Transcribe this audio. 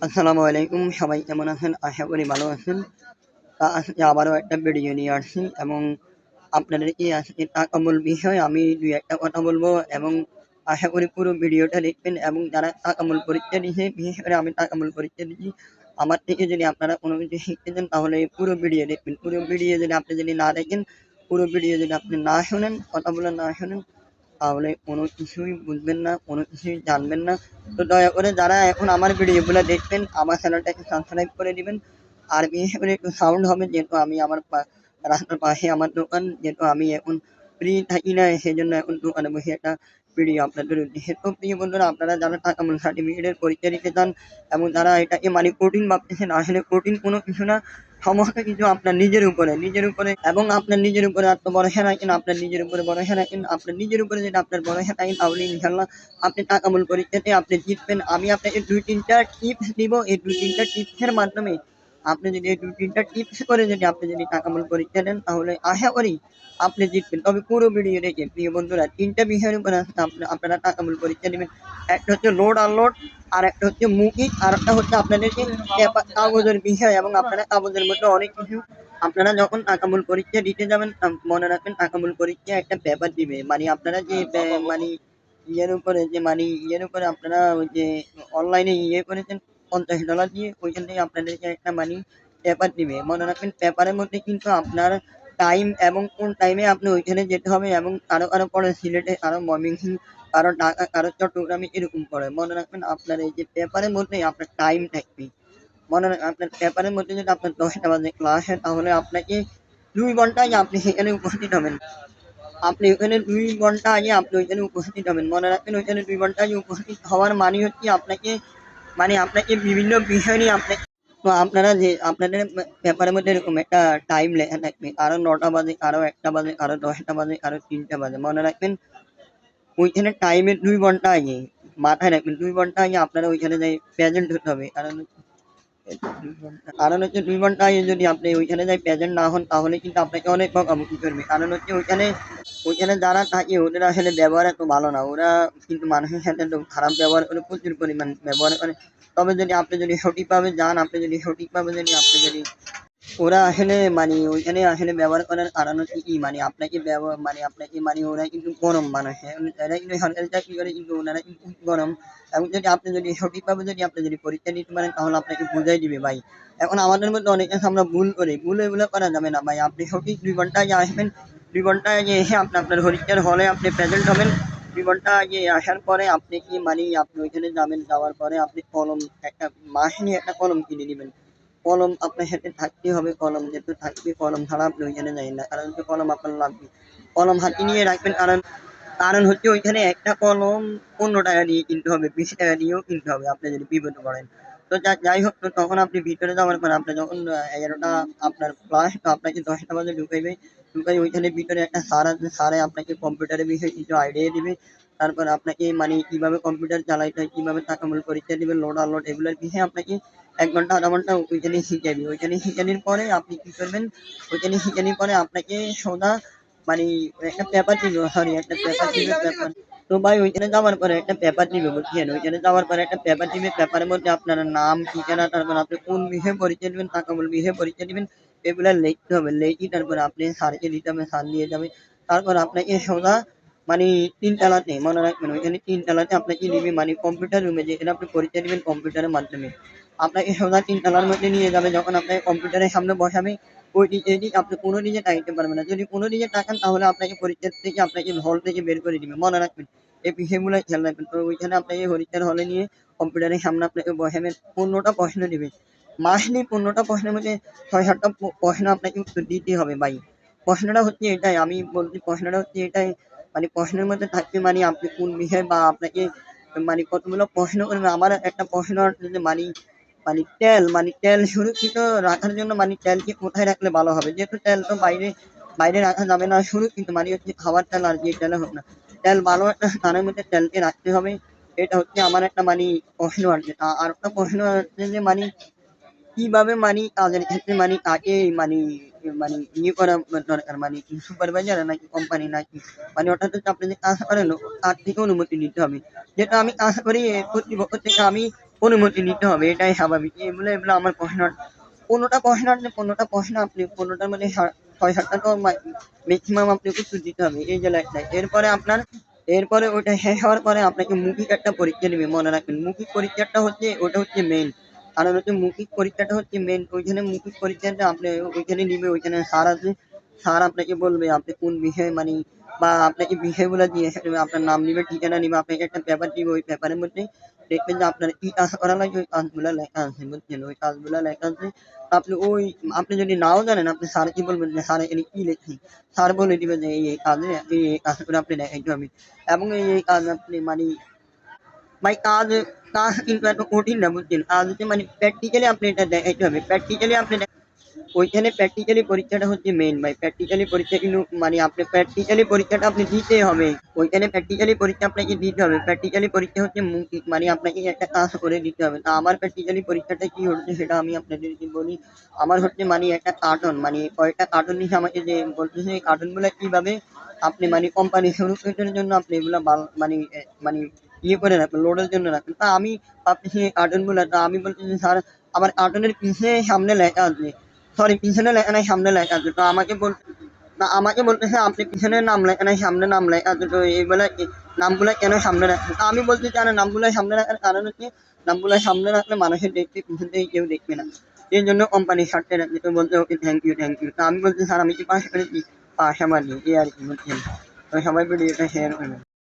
আসসালামু আলাইকুম, সবাই কেমন আছেন? আশা করি ভালো আছেন। আজকে আবারও একটা ভিডিও নিয়ে আসছি এবং আপনাদের আপনাদেরকে আজকে টাকামূল বিষয়ে আমি দুই একটা কথা বলব এবং আশা করি পুরো ভিডিওটা দেখবেন এবং যারা টাকামূল পরীক্ষা দিয়েছে, বিশেষ করে আমি টাকামূল পরীক্ষা দিচ্ছি আমার থেকে যদি আপনারা কোনো কিছু শিখতে চান তাহলে পুরো ভিডিও দেখবেন। পুরো ভিডিও যদি আপনি যদি না দেখেন, পুরো ভিডিও যদি আপনি না শোনেন কথাগুলো না শোনেন তাহলে কোনো কিছুই বুঝবেন না, কোনো কিছুই জানবেন না। তো দয়া করে যারা এখন আমার ভিডিওগুলো দেখবেন, আমার চ্যানেলটাকে সাবস্ক্রাইব করে দিবেন। আর বিশেষ একটু সাউন্ড হবে, যেহেতু আমি আমার রাস্তার পাশে আমার দোকান, যেহেতু আমি এখন ফ্রি থাকি না সেই জন্য এখন দোকানে বসে একটা ভিডিও আপনাদের উদ্দেশ্যে তো প্রিয় বন্ধুরা, আপনারা যারা টাকা মূল সার্টিফিকেটের পরীক্ষা দিতে চান, এবং যারা এটাকে মানে কঠিন ভাবতেছেন, আসলে কঠিন কোনো কিছু না। সমস্ত কিছু আপনার নিজের উপরে নিজের উপরে এবং আপনার নিজের উপরে আত্মভরসা রাখেন আপনার নিজের উপরে ভরসা রাখেন আপনার নিজের উপরে যদি আপনার ভরসা রাখেন তাহলে ইনশাল্লাহ আপনি টাকামূল পরীক্ষাতে আপনি জিতবেন। আমি আপনাকে দুই তিনটা টিপস দিব। এই দুই তিনটা টিপসের মাধ্যমে আপনি যদি এই তিনটা টিপস করে যদি আপনি যদি টাকামূল পরীক্ষা দেন তাহলে আশা করি আপনি জিতবেন। তবে পুরো ভিডিও দেখে, প্রিয় বন্ধুরা, তিনটা বিষয়ের উপরে আপনি- আপনারা টাকামূল পরীক্ষা নেবেন। একটা হচ্ছে লোড আনলোড আর একটা হচ্ছে মুকিং আর একটা হচ্ছে আপনাদেরকে পেপার কাগজের বিষয় এবং আপনারা কাগজের মধ্যে অনেক কিছু, আপনারা যখন টাকামূল পরীক্ষা দিতে যাবেন মনে রাখবেন টাকামূল পরীক্ষা একটা পেপার দিবে। মানে আপনারা যে মানে ইয়ের উপরে যে মানে ইয়ের উপরে আপনারা যে অনলাইনে ইয়ে করেছেন পঞ্চাশ ডলার দিয়ে ওইখান থেকে আপনাদেরকে একটা মানি পেপার দিবে মনে রাখবেন পেপারের মধ্যে কিন্তু আপনার টাইম এবং কোন টাইমে আপনি ওইখানে যেতে হবে এবং কারও কারও পরে সিলেটে কারও ময়মনসিং কারও ঢাকা কারও চট্টগ্রামে এরকম পড়ে মনে রাখবেন, আপনার এই যে পেপারের মধ্যে আপনার টাইম থাকবে। মনে রাখবেন আপনার পেপারের মধ্যে যদি আপনার দশটা বাজে ক্লাস হয়, তাহলে আপনাকে দুই ঘন্টায় আপনি সেখানে উপস্থিত হবেন। আপনি ওখানে দুই ঘণ্টা আগে আপনি ওইখানে উপস্থিত হবেন। মনে রাখবেন, ওইখানে দুই ঘণ্টা আগে উপস্থিত হওয়ার মানে হচ্ছে আপনাকে মানে আপনাকে বিভিন্ন বিষয় নিয়ে আপনাকে তো আপনারা যে, আপনাদের পেপারের মধ্যে এরকম একটা টাইম লেখা থাকবে আরও নটা বাজে, আরও একটা বাজে, আরও দশটা বাজে, আরও তিনটা বাজে। মনে রাখবেন, ওইখানে টাইমের দুই ঘণ্টা আগে মাথায় রাখবেন। দুই ঘণ্টা আগে আপনারা ওইখানে যাই প্রেজেন্ট হতে হবে। কারণ কারণ হচ্ছে দুই ঘণ্টা আগে যদি আপনি ওইখানে যাই প্রেজেন্ট না হন, তাহলে কিন্তু আপনাকে অনেক বকাবকি করবে কারণ হচ্ছে ওইখানে ওইখানে যারা থাকে, ওদের আসলে ব্যবহার এত ভালো না। ওরা কিন্তু মানুষের সাথে খারাপ ব্যবহার করে প্রচুর পরিমাণ ব্যবহার করে। তবে যদি আপনি যদি সঠিকভাবে যান, আপনি যদি সঠিকভাবে যদি আপনি যদি ওরা আসলে মানে ওইখানে আসলে ব্যবহার করার কারণ হচ্ছে কি মানে আপনাকে ব্যবহার মানে আপনাকে মানে ওরা কিন্তু গরম মানুষ। এরা কিন্তু সরকারি চাকরি করে কিন্তু ওনারা কিন্তু গরম। এবং যদি আপনি যদি সঠিকভাবে যদি আপনি যদি পরীক্ষা দিতে পারেন, তাহলে আপনাকে বুঝাই দিবে ভাই। এখন আমাদের মধ্যে অনেকে আমরা ভুল করি। ভুল এগুলো করা যাবে না ভাই। আপনি সঠিক দুই ঘণ্টা আগে আসবেন। দুই ঘণ্টা আগে এসে আপনি আপনার পরীক্ষার হলে আপনি প্রেজেন্ট হবেন। দুই ঘণ্টা আগে আসার পরে আপনি কি মানে আপনি ওইখানে যাবেন, যাওয়ার পরে আপনি কলম, একটা মাস নিয়ে একটা কলম কিনে নেবেন। কলম আপনার সাথে থাকতে হবে, কলম যেহেতু থাকবে, কলম ছাড়া আপনি ওইখানে না। কারণ হচ্ছে কলম আপনার লাগবে। কলম হাতে নিয়ে রাখবেন, কারণ কারণ হচ্ছে ওইখানে একটা কলম পনেরো টাকা দিয়ে কিনতে হবে, বিশ টাকা দিয়েও কিনতে হবে, আপনি যদি বিপদ করেন। তো যাই হোক, তো তখন আপনি ভিতরে যাওয়ার পর আপনি যখন এগারোটা আপনার ক্লাস তো আপনাকে দশটা বাজে ঢুকাইবে, ঢুকাই ওইখানে ভিতরে একটা স্যার আছে স্যারে আপনাকে কম্পিউটারের বিষয়ে কিছু আইডিয়া দিবে। তারপর আপনাকে মানে কীভাবে কম্পিউটার চালাইতে হয়, কীভাবে টাকা মূল পরীক্ষা দিবে লোড আনলোড এগুলোর বিষয়ে আপনাকে এক ঘণ্টা, আধা ঘণ্টা ওইখানে শিখাবি। ওইখানে শিখানোর পরে আপনি কি করবেন? ওইখানে শিখানোর পরে আপনাকে সোজা মানে একটা পেপার দিবে। সরি একটা পেপার দিবে পেপার তো ভাই, ওইখানে যাওয়ার পরে একটা পেপার দিবে, বুঝছেন? ওইখানে যাওয়ার পরে একটা পেপার দিবে পেপারের মধ্যে আপনার নাম, ঠিকানা, তারপর আপনি কোন বিষয়ে পরীক্ষা দিবেন, টাকা মূল বিষয়ে পরীক্ষা দিবেন, এগুলা লিখতে হবে। লিখি তারপর আপনি স্যারকে দিতে হবে, স্যার দিয়ে যাবে। তারপর আপনাকে সোজা মানে তিন তলাতে মনে রাখবেন ওইখানে তিন তলাতে আপনাকে নিবে মানে কম্পিউটার রুমে যেখানে আপনি পরীক্ষা দিবেন কম্পিউটারের মাধ্যমে। আপনাকে সোজা তিন তলার মধ্যে নিয়ে যাবে, যখন আপনাকে কম্পিউটারের সামনে বসাবে, ওই দিকে এদিক আপনি কোনো দিকে তাকাইতে পারবেন না। যদি কোনো দিকে তাকান, তাহলে আপনাকে পরীক্ষা থেকে, আপনাকে হল থেকে বের করে দিবে। মনে রাখবেন, এই বিষয়গুলো খেয়াল রাখবেন। তো ওইখানে আপনাকে পরীক্ষার হলে নিয়ে কম্পিউটারের সামনে আপনাকে বসাবেন পনেরোটা প্রশ্ন দিবে মাসলি পনেরোটা প্রশ্নের মধ্যে ছয় সাতটা প্রশ্ন আপনাকে উত্তর দিতে হবে ভাই। প্রশ্নটা হচ্ছে এটাই, আমি বলছি প্রশ্নটা হচ্ছে এটাই মানে প্রশ্নের মধ্যে থাকবে মানে আপনি কোন বিষয় বা আপনাকে মানে কতগুলো প্রশ্ন করবে আমার একটা প্রশ্ন মানে মানে তেল মানে তেল সুরক্ষিত রাখার জন্য মানে তেলকে কোথায় রাখলে ভালো হবে? যেহেতু তেল তো বাইরে বাইরে রাখা যাবে না, সুরক্ষিত মানে হচ্ছে খাবার তেল আর যে তেল হোক না। তেল ভালো একটা স্থানের মধ্যে তেলকে রাখতে হবে। এটা হচ্ছে আমার একটা মানে প্রশ্ন আছে। আ- আর একটা প্রশ্ন আছে যে মানে কীভাবে মানে কাজের ক্ষেত্রে মানে আগে মানে মানে ইয়ে করা দরকার মানে সুপারভাইজার নাকি কোম্পানি নাকি মানে তো আপনি কাজ করেন তার থেকে অনুমতি নিতে হবে। যেটা আমি কাজ করি কর্তৃপক্ষ থেকে আমি অনুমতি নিতে হবে, এটাই স্বাভাবিক। এগুলো এগুলো আমার প্রশ্ন। পনেরোটা প্রশ্ন পনেরোটা প্রশ্ন আপনি পনেরোটার মধ্যে ছয় সাতটা তো ম্যাক্সিমাম আপনাকে উত্তর দিতে হবে, এই যে লাইনটা এরপরে আপনার, এরপরে ওটা শেষ হওয়ার পরে আপনাকে মুখিক একটা পরীক্ষা নেবে মনে রাখবেন। মুখিক পরীক্ষাটা হচ্ছে ওটা হচ্ছে মেইন কারণ হচ্ছে মৌখিক পরীক্ষাটা হচ্ছে মেইন ওইখানে মৌখিক পরীক্ষাটা আপনি ওইখানে নিবে, ওইখানে স্যার আছে। স্যার আপনাকে বলবে, আপনি কোন বিষয়ে মানে বা আপনাকে বিষয়গুলো দিয়ে দেবে আপনার নাম নিবে, ঠিকানা নিবে, আপনাকে একটা পেপার দিবে, ওই পেপারের মধ্যে দেখবেন যে আপনার কি কাজ করা লাগে, ওই কাজগুলো লেখা আছে, বুঝছেন? ওই কাজগুলো লেখা আছে। আপনি ওই, আপনি যদি নাও জানেন, আপনি স্যার কি বলবেন যে, স্যার, এখানে কি লেখি? স্যার বলে দিবে যে, এই এই কাজে, এই এই কাজগুলো আপনি দেখাইতে হবে। এবং এই এই কাজ আপনি মানে ভাই কাজ কাজ এত কঠিন না বুঝছেন কাজ হচ্ছে মানে প্র্যাকটিক্যালি আপনি এটা দেখাইতে হবে প্র্যাকটিক্যালি আপনি ওইখানে প্র্যাকটিক্যালি পরীক্ষাটা হচ্ছে মেইন ভাই প্র্যাকটিক্যালি পরীক্ষা কিন্তু মানে আপনি প্র্যাকটিক্যালি পরীক্ষাটা আপনি দিতে হবে ওইখানে প্র্যাকটিক্যালি পরীক্ষা আপনাকে দিতে হবে প্র্যাকটিক্যালি পরীক্ষা হচ্ছে মৌখিক মানে আপনাকে একটা কাজ করে দিতে হবে তা আমার প্র্যাকটিক্যালি পরীক্ষাটা কি হচ্ছে সেটা আমি আপনাদেরকে বলি আমার হচ্ছে মানে একটা কার্টন মানে কয়েকটা কার্টন নিয়ে আমাকে যে বলতেছে এই কার্টনগুলো কীভাবে আপনি মানে কোম্পানি সুরক্ষিতের জন্য আপনি এগুলো মানে মানে ইয়ে করে রাখবেন লোডের জন্য রাখবেন তা আমি এই কার্টুনগুলো তা আমি বলতেছি স্যার, আমার কার্টুনের পিছনে সামনে লেখা আছে। সরি পিছনে লেখা নাই, সামনে লেখা আছে। তো আমাকে বল না আমাকে বলতেছে আপনি পিছনে নাম লেখা নাই, সামনে নাম লেখা আছে। তো এইগুলা নামগুলা কেন সামনে রাখছেন তা আমি বলতে চাই না নামগুলো সামনে রাখার কারণ হচ্ছে, নামগুলো সামনে রাখলে মানুষের দেখতে পিছন থেকে কেউ দেখবে না। এই জন্য কোম্পানি স্বার্থে রাখছে তো বলতে okay thank you thank you তা আমি বলছি, স্যার, আমি কি পাস করেছি পাস আমার এই আর কি বলছেন তো সবাই ভিডিওটা শেয়ার করবেন।